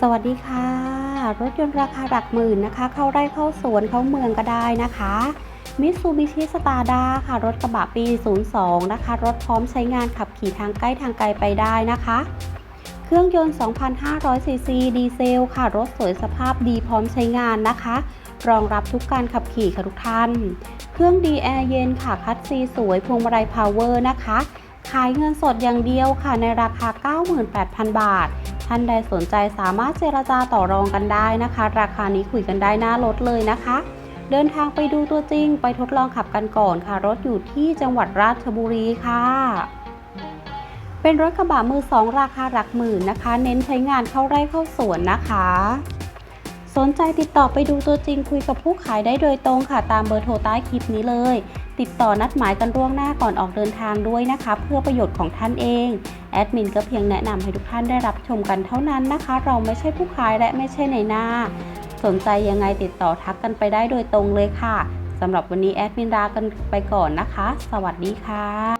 สวัสดีค่ะ รถยนต์ราคาหลักหมื่นนะคะ เข้าไร่เข้าสวนเข้าเมืองก็ได้นะคะมิตซูบิชิสตาร์ดาค่ะ รถกระบะปี 02 นะคะ รถพร้อมใช้งานขับขี่ทางใกล้ทางไกลไปได้นะคะ เครื่องยนต์2,500ซีซีดีเซลค่ะ รถสวยสภาพดีพร้อมใช้งานนะคะ รองรับทุกการขับขี่ค่ะทุกท่าน เครื่องดีแอร์เย็นค่ะ คัดซีสวยพวงมาลัยพาวเวอร์นะคะ ขายเงินสดอย่างเดียวค่ะในราคา 98,000 บาท ท่านใดสนใจสามารถเจรจาต่อรองกันได้นะคะ ราคานี้คุยกันได้หน้ารถเลยนะคะ เดินทางไปดูตัวจริง ไปทดลองขับกันก่อนค่ะ รถอยู่ที่จังหวัดราชบุรีค่ะ เป็นรถกระบะมือสองราคาหลักหมื่นนะคะ เน้นใช้งานเข้าไร่เข้าสวนนะคะ สนใจติดต่อไปดูตัวจริงคุยกับผู้ขายได้โดยตรงค่ะ ตามเบอร์โทรใต้คลิปนี้เลย ติดต่อนัดหมายกันล่วงหน้าก่อนออกเดินทางด้วยนะคะ เพื่อประโยชน์ของท่านเอง แอดมินก็เพียงแนะนำให้ทุกท่านได้รับชมกันเท่านั้นนะคะ เราไม่ใช่ผู้ขายและไม่ใช่ในหน้า สนใจยังไงติดต่อทักกันไปได้โดยตรงเลยค่ะสำหรับวันนี้แอดมินลากันไปก่อนนะคะ สวัสดีค่ะ